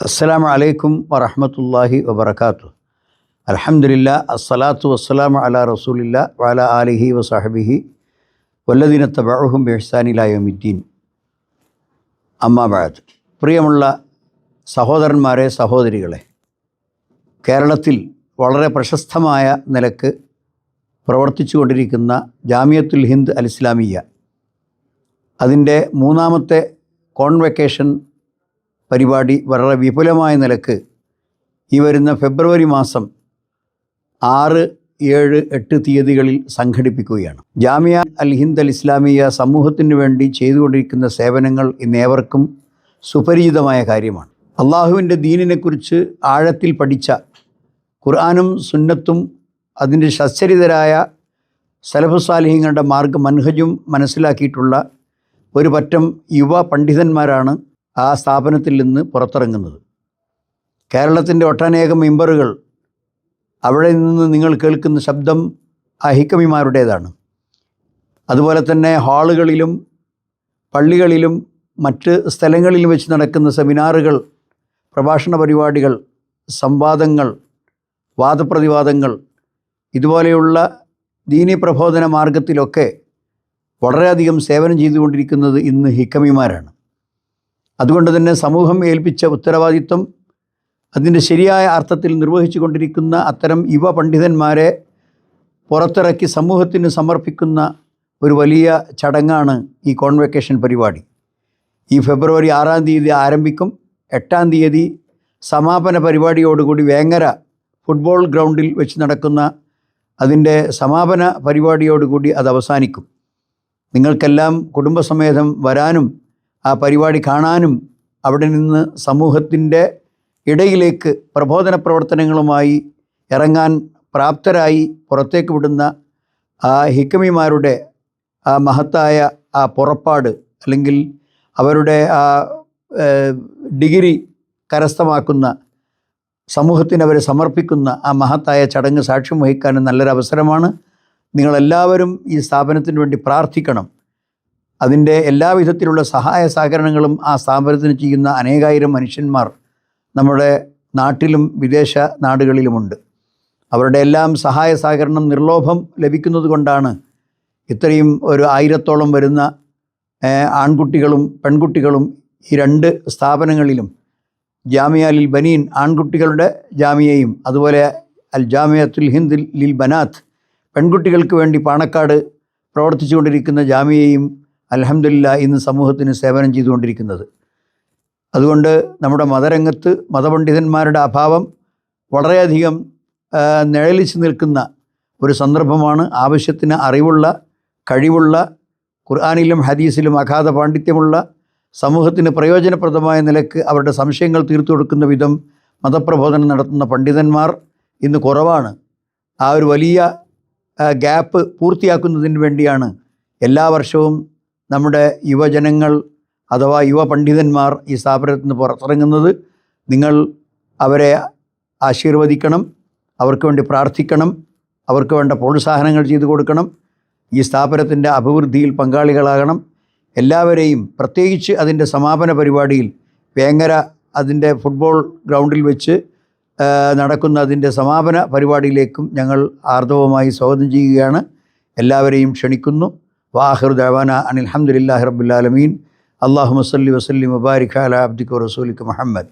അസ്സലാം അലൈക്കും വറഹമത്തല്ലാഹി വബർക്കാത്തു അലഹമില്ല അസ്സലാത്തു വസ്സലാം അല റസൂലില്ല വാല ആലിഹി വസാഹബിഹി വല്ലദീനത്ത ബഹും ബെഹ്സാനിലായോമിദ്ദീൻ അമ്മാബാദ് പ്രിയമുള്ള സഹോദരന്മാരെ സഹോദരികളെ കേരളത്തിൽ വളരെ പ്രശസ്തമായ നിലയ്ക്ക് പ്രവർത്തിച്ചു കൊണ്ടിരിക്കുന്ന ജാമിയത്തുൽ ഹിന്ദ് അൽ ഇസ്ലാമിയ അതിന്റെ മൂന്നാമത്തെ കോൺവെക്കേഷൻ പരിപാടി വളരെ വിപുലമായ നിലയ്ക്ക് ഈ വരുന്ന ഫെബ്രുവരി മാസം ആറ് ഏഴ് എട്ട് തീയതികളിൽ സംഘടിപ്പിക്കുകയാണ്. ജാമിയ അൽ ഹിന്ദ് അൽ ഇസ്ലാമിയ സമൂഹത്തിന് വേണ്ടി ചെയ്തുകൊണ്ടിരിക്കുന്ന സേവനങ്ങൾ ഇന്നേവർക്കും സുപരിചിതമായ കാര്യമാണ്. അള്ളാഹുവിന്റെ ദീനിനെക്കുറിച്ച് ആഴത്തിൽ പഠിച്ച ഖുർആാനും സുന്നത്തും അതിന്റെ സച്ചരിതരായ സലഫുസാലിഹ്യങ്ങളുടെ മാർഗ മനഹജും മനസ്സിലാക്കിയിട്ടുള്ള ഒരു പറ്റം യുവ പണ്ഡിതന്മാരാണ് ആ സ്ഥാപനത്തിൽ നിന്ന് പുറത്തിറങ്ങുന്നത്. കേരളത്തിന്റെ ഒട്ടനേകം മെമ്പറുകൾ അവിടെ നിന്ന് നിങ്ങൾ കേൾക്കുന്ന ശബ്ദം അഹിക്കമിമാരുടേതാണ് അതുപോലെ തന്നെ ഹാളുകളിലും പള്ളികളിലും മറ്റ് സ്ഥലങ്ങളിലും വെച്ച് നടക്കുന്ന സെമിനാറുകൾ പ്രഭാഷണ പരിപാടികൾ സംവാദങ്ങൾ വാദപ്രതിവാദങ്ങൾ ഇതുപോലെയുള്ള ദീനി പ്രബോധന മാർഗത്തിലൊക്കെ വളരെയധികം സേവനം ചെയ്തുകൊണ്ടിരിക്കുന്നത് ഇന്ന് ഹിക്കമിമാരാണ്. അതുകൊണ്ട് തന്നെ സമൂഹം ഏൽപ്പിച്ച ഉത്തരവാദിത്വം അതിന്റെ ശരിയായ അർത്ഥത്തിൽ നിർവഹിച്ചു കൊണ്ടിരിക്കുന്ന അത്തരം യുവ പണ്ഡിതന്മാരെ പുറത്തിറക്കി സമൂഹത്തിന് സമർപ്പിക്കുന്ന ഒരു വലിയ ചടങ്ങാണ് ഈ കോൺവെക്കേഷൻ പരിപാടി. ഈ ഫെബ്രുവരി ആറാം തീയതി ആരംഭിക്കും. എട്ടാം തീയതി സമാപന പരിപാടിയോടുകൂടി വേങ്ങര ഫുട്ബോൾ ഗ്രൗണ്ടിൽ വെച്ച് നടക്കുന്ന അതിന്റെ സമാപന പരിപാടിയോടുകൂടി അത് അവസാനിക്കും. നിങ്ങൾക്കെല്ലാം കുടുംബസമേതം വരാനും ആ പരിപാടി കാണാനും അവിടെ നിന്ന് സമൂഹത്തിന്റെ ഇടയിലേക്ക് പ്രബോധന പ്രവർത്തനങ്ങളുമായി ഇറങ്ങാൻ പ്രാപ്തരായി പുറത്തേക്ക് വിടുന്ന ആ ഹിക്കമിമാരുടെ ആ മഹത്തായ ആ പുറപ്പാട് അല്ലെങ്കിൽ അവരുടെ ആ ഡിഗ്രി കരസ്ഥമാക്കുന്ന സമൂഹത്തിന് അവരെ സമർപ്പിക്കുന്ന ആ മഹത്തായ ചടങ്ങ് സാക്ഷ്യം വഹിക്കാനും നല്ലൊരവസരമാണ്. നിങ്ങളെല്ലാവരും ഈ സ്ഥാപനത്തിന് വേണ്ടി പ്രാർത്ഥിക്കണം. അതിന്റെ എല്ലാവിധത്തിലുള്ള സഹായ സഹകരണങ്ങളും ആ സ്ഥാപനത്തിന് ചെയ്യുന്ന അനേകായിരം മനുഷ്യന്മാർ നമ്മുടെ നാട്ടിലും വിദേശ നാടുകളിലുമുണ്ട്. അവരുടെ എല്ലാം സഹായ സഹകരണം നിർലോഭം ലഭിക്കുന്നത് കൊണ്ടാണ് ഇത്രയും ഒരു ആയിരത്തോളം വരുന്ന ആൺകുട്ടികളും പെൺകുട്ടികളും ഈ രണ്ട് സ്ഥാപനങ്ങളിലും ജാമിയാലിൽ ബനീൻ ആൺകുട്ടികളുടെ ജാമിയയും അതുപോലെ അൽ ജാമിയത്തുൽ ഹിന്ദ് ലിൽ ബനാത്ത് പെൺകുട്ടികൾക്ക് വേണ്ടി പാണക്കാട് പ്രവർത്തിച്ചുകൊണ്ടിരിക്കുന്ന ജാമിയയും അലഹമില്ല ഇന്ന് സമൂഹത്തിന് സേവനം ചെയ്തുകൊണ്ടിരിക്കുന്നത്. അതുകൊണ്ട് നമ്മുടെ മതരംഗത്ത് മതപണ്ഡിതന്മാരുടെ അഭാവം വളരെയധികം നിഴലിച്ച് നിൽക്കുന്ന ഒരു സന്ദർഭമാണ്. ആവശ്യത്തിന് അറിവുള്ള കഴിവുള്ള ഖുർആാനിലും ഹദീസിലും അഗാധ പാണ്ഡിത്യമുള്ള സമൂഹത്തിന് പ്രയോജനപ്രദമായ നിലയ്ക്ക് അവരുടെ സംശയങ്ങൾ തീർത്തു കൊടുക്കുന്ന വിധം മതപ്രബോധനം നടത്തുന്ന പണ്ഡിതന്മാർ ഇന്ന് കുറവാണ്. ആ ഒരു വലിയ ഗ്യാപ്പ് പൂർത്തിയാക്കുന്നതിന് വേണ്ടിയാണ് എല്ലാ വർഷവും നമ്മുടെ യുവജനങ്ങൾ അഥവാ യുവ പണ്ഡിതന്മാർ ഈ സ്ഥാപനത്തിൽ നിന്ന് പുറത്തിറങ്ങുന്നത് നിങ്ങൾ അവരെ ആശീർവദിക്കണം അവർക്ക് വേണ്ടി പ്രാർത്ഥിക്കണം അവർക്ക് വേണ്ട പ്രോത്സാഹനങ്ങൾ ചെയ്തു കൊടുക്കണം ഈ സ്ഥാപനത്തിന്റെ അഭിവൃദ്ധിയിൽ പങ്കാളികളാകണം. എല്ലാവരെയും പ്രത്യേകിച്ച് അതിന്റെ സമാപന പരിപാടിയിൽ വേങ്ങര അതിന്റെ ഫുട്ബോൾ ഗ്രൗണ്ടിൽ വെച്ച് നടക്കുന്ന അതിന്റെ സമാപന പരിപാടിയിലേക്കും ഞങ്ങൾ ആർദവമായി സ്വാഗതം ചെയ്യുകയാണ്. എല്ലാവരെയും ക്ഷണിക്കുന്നു. وآخر دعوانا أن الحمد لله رب العالمين. اللهم صل وسلم وبارك على عبدك ورسولك محمد.